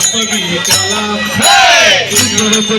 छपवी काला सुंदर पे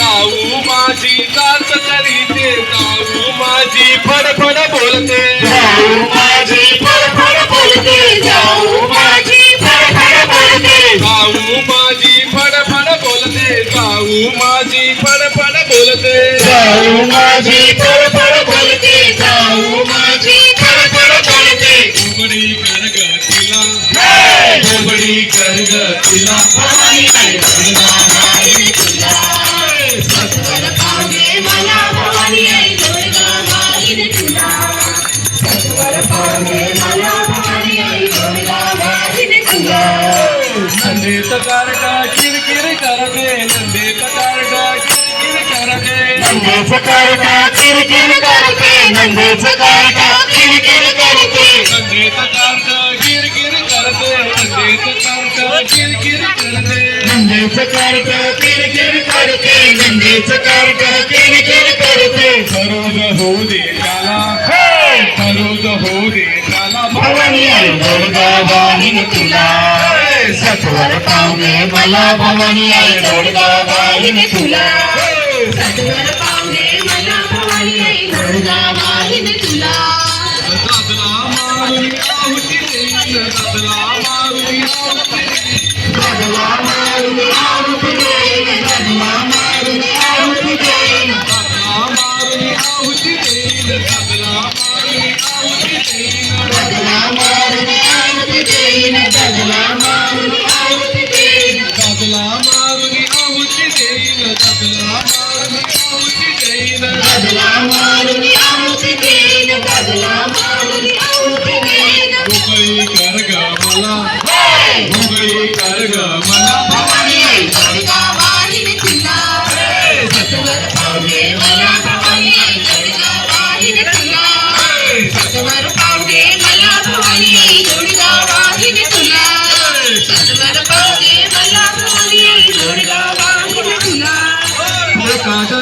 माजी पड़ पड़ बोलते। जाऊ माजी पड़ पड़ बोलते जाऊ माजी पड़ पड़ बोलते। घुबड़ी कर गतिला घुबड़ी कर गतिला हमारी गतिला हमारी गतिला सत्वर पावे भवानी दुर्गा माई भवानी दुर्गा माई सत्वर पावले मला भवानी आई दुर्गा वाहिनी तुला नंदेच कारटा किरकिर करते नंदेच कारटा किरकिर करते नंदेच करता किरकिर करते नंदेच करता किरकिर करते नंदेच कारटा किरकिर करते नंदेच कारटा किरकिर करते नंदेच करता किरकिर करते नंदेच करता किरकिर करते सरोज होऊ दे त्याला सरोज होऊ दे त्याला भवानी आई दुर्गा वाहिनी तुला छोर पाहुणे तुला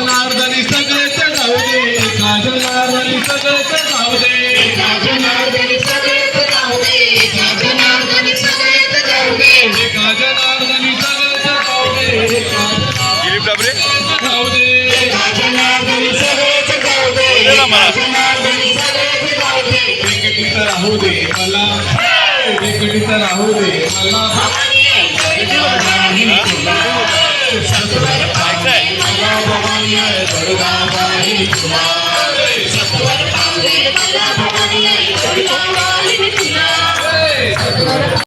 नारदनी सगळेच जाऊ दे. साधू नारदनी सगळेच जाऊ दे. राहू दे मला सत्वर